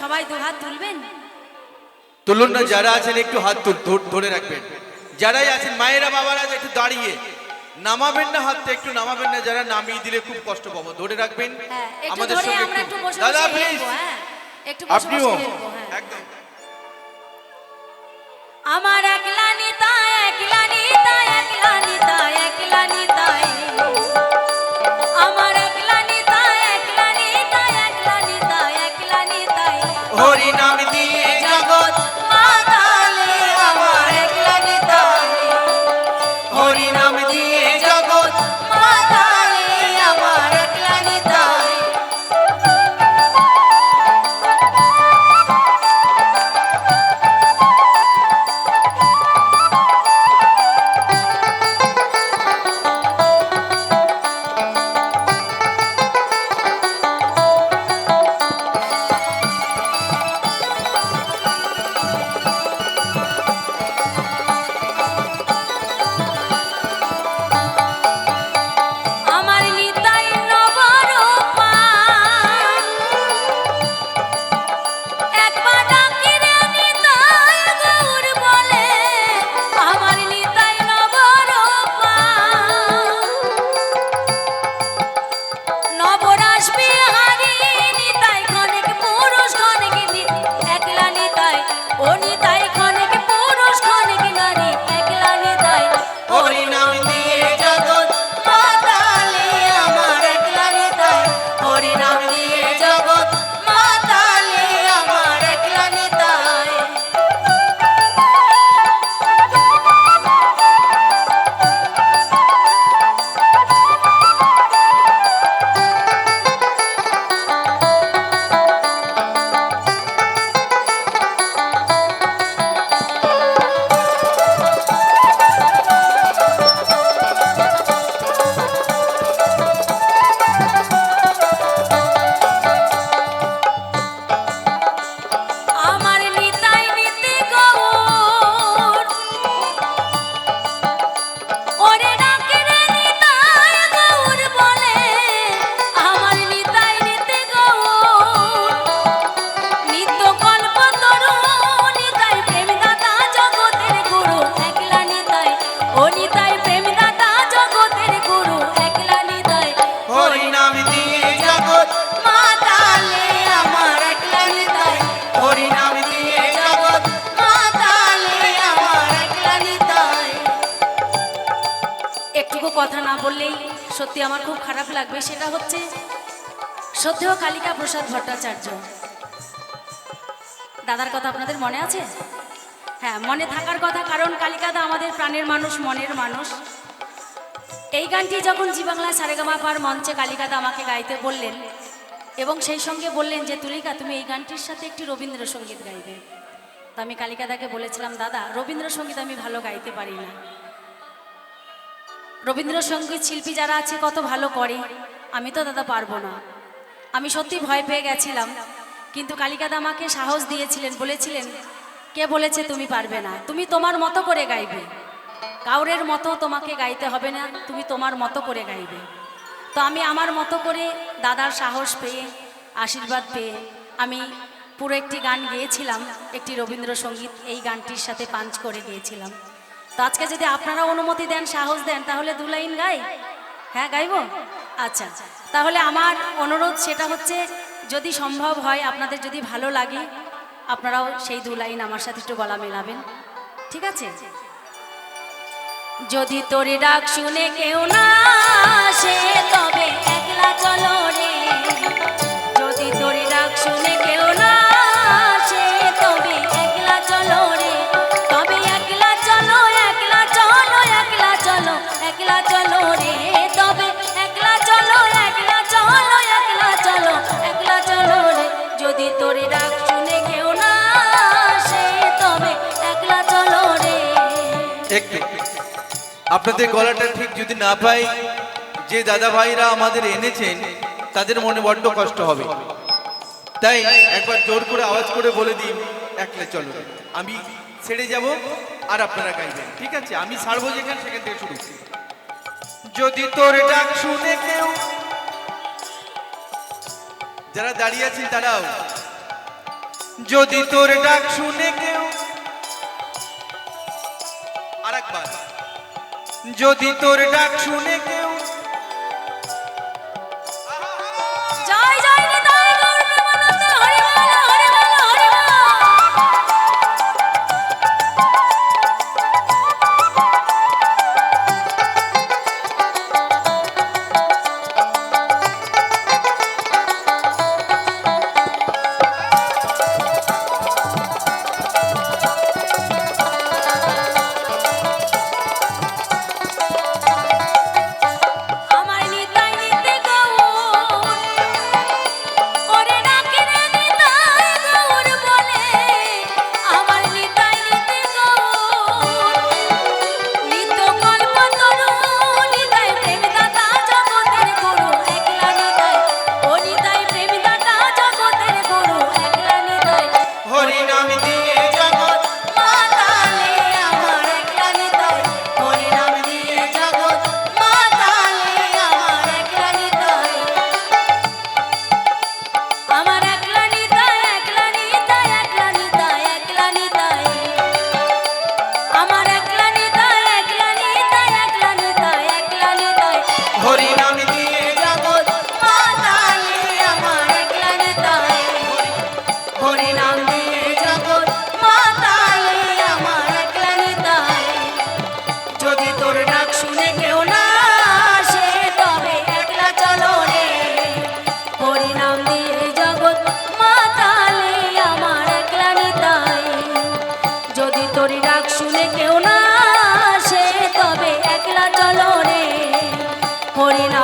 একটু সবাই দুহাত তুলবেন? তুলুন না যারা আছেন একটু হাত ধরে রাখবেন। যারাই আছেন মায়েরা বাবারা একটু দাঁড়িয়ে। নামাবেন না হাতটা একটু নামাবেন না যারা নামিয়ে দিলে খুব কষ্ট পাবো। ধরে রাখবেন হ্যাঁ আমাদের সঙ্গে একটু দাদা প্লিজ হ্যাঁ আপনিও? হ্যাঁ। একদম। আমার একলা নিতা একলা নিতা একলা কথা না বললেই সত্যি আমার খুব খারাপ লাগবে। সেটা হচ্ছে শ্রদ্ধেয় কালিকা প্রসাদ ভট্টাচার্য। দাদার কথা আপনাদের মনে আছে? হ্যাঁ মনে থাকার কথা, কারণ কালিকাদা আমাদের প্রাণের মানুষ, মনের মানুষ। এই গানটি যখন জি বাংলা সারেগামা পার মঞ্চে কালিকাদা আমাকে গাইতে বললেন এবং সেই সঙ্গে বললেন যে, তুলিকা, তুমি এই গানটির সাথে একটি রবীন্দ্রসঙ্গীত গাইবে। তো আমি কালিকাদাকে বলেছিলাম, দাদা, রবীন্দ্রসঙ্গীত আমি ভালো গাইতে পারি না। রবীন্দ্রসঙ্গীত শিল্পী যারা আছে, কত ভালো করে। আমি তো দাদা পারব না। আমি সত্যি ভয় পেয়ে গেছিলাম, কিন্তু কালিকাদা আমাকে সাহস দিয়েছিলেন, বলেছিলেন, কে বলেছে তুমি পারবে না? তুমি তোমার মতো করে গাইবে। কাউরের মতো তোমাকে গাইতে হবে না, তুমি তোমার মতো করে গাইবে। তো আমি আমার মতো করে দাদার সাহস পেয়ে, আশীর্বাদ পেয়ে, আমি পুরো একটি গান গেয়েছিলাম, একটি রবীন্দ্রসঙ্গীত, এই গানটির সাথে পাঞ্চ করে গিয়েছিলাম। তো আজকে যদি আপনারা অনুমতি দেন, সাহস দেন, তাহলে দু লাইন গাই। হ্যাঁ গাইব? আচ্ছা তাহলে আমার অনুরোধ সেটা হচ্ছে, যদি সম্ভব হয় আপনাদের যদি ভালো লাগে, আপনারাও সেই দু লাইন আমার সাথে একটু গলা মেলাবেন। ঠিক আছে? যদি তোরে ডাক শুনে কেউ না সে তবে একলা চলো রে যদি তোরে ডাক শুনে কেউ না সে তবে একলা চলো একটু। আপনাদের গলাটা ঠিক যদি না পাই, যে দাদা ভাইরা আমাদের এনেছেন, তাদের মনে বড্ড কষ্ট হবে। তাই একবার জোর করে আওয়াজ করে বলে দিই একলে চলো আমি ছেড়ে যাব আর আপনারা গাইবেন। ঠিক আছে? আমি ছাড়বো যেখান সেখান থেকে শুরু যদি তোর ডাক শুনে কেউ যারা দাঁড়িয়ে আছেন তারাও। যদি তোর ডাক শুনে কেউ আর যদি তোর ডাক শুনে কেউ